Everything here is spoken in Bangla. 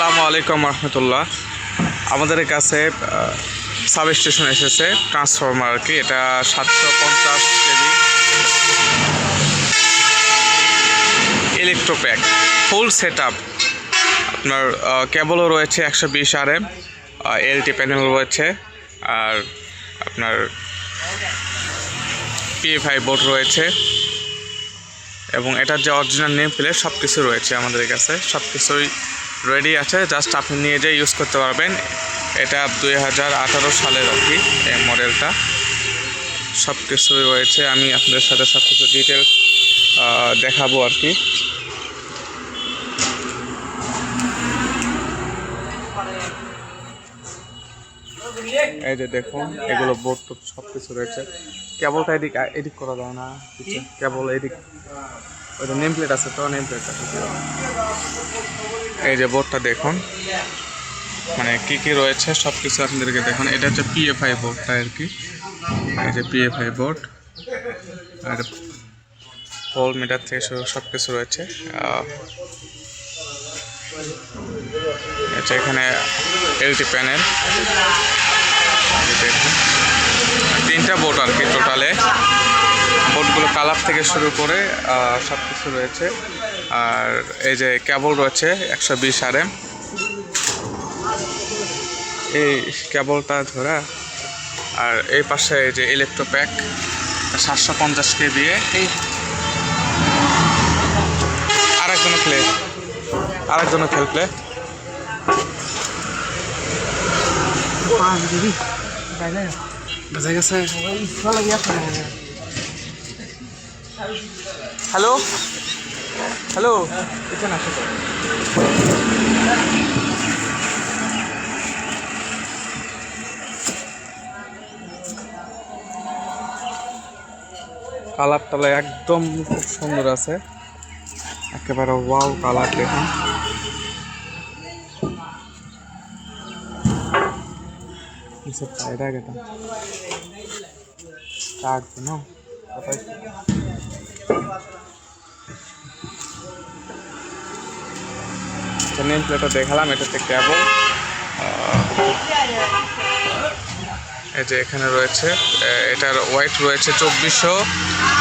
আসসালামু আলাইকুম রহমতুল্লাহ। আমাদের কাছে সাব স্টেশন এসেছে ট্রান্সফরমার আর কি। এটা সাতশো পঞ্চাশ কেজি। ইলেকট্রোপ্যাক ফুল সেট আপ আপনার কেবলও রয়েছে একশো বিশ আর এম এলটি প্যানেল রয়েছে। আর আপনার পিএফআই বোর্ড রয়েছে। এবং এটার যে অরিজিনাল নেম প্লেট সব কিছু রয়েছে আমাদের কাছে। সব কিছুই রেডি আছে জাস্ট আপনি নিয়ে যেয়ে ইউজ করতে পারবেন। এটা দুই হাজার আঠারো সালের আর কি, এই মডেলটা সব কিছুই রয়েছে, আমি আপনাদের সাথে সব কিছু ডিটেলস দেখাবো আর কি। এই যে দেখুন, এগুলো বোর্ড টোট সব কিছু রয়েছে কেবলটা এদিক এদিক করা যায় না কেবল এদিক ওইটা নেম প্লেট আছে তো নেম প্লেট আছে এই যে বোর্ডটা দেখুন। মানে কি কি রয়েছে সব কিছু আপনাদেরকে দেখুন। এটা হচ্ছে পিএফআই বোর্ডটা আর কি? এই যে পিএফআই বোর্ড। আর পোল মিটার থেকে শুরু সব কিছু রয়েছে। আচ্ছা এখানে এলটি প্যানেল তিনটা বোর্ড আর কি টোটালে বোর্ডগুলো কালার থেকে শুরু করে সব কিছু রয়েছে। আর এই যে কেবল রয়েছে, একশো বিশ আর এম এই কেবলটা ধরা। আর এই পাশে এই যে ইলেকট্রোপ্যাক সাতশো পঞ্চাশ কেবি এই আরেকজনও প্লে আরেকজনও খেল প্লে বোঝা গেছে। হ্যালো? হ্যালো? এখানে আসো তো কালারটা একদম খুব সুন্দর আছে। একেবারে ওয়াও কালার দেখুন। চাহিদা গেতাম। কাট না নেম প্লেটটা দেখালাম এটাতে কেবল এই যে এখানে রয়েছে এটার ওয়েট রয়েছে চব্বিশশো।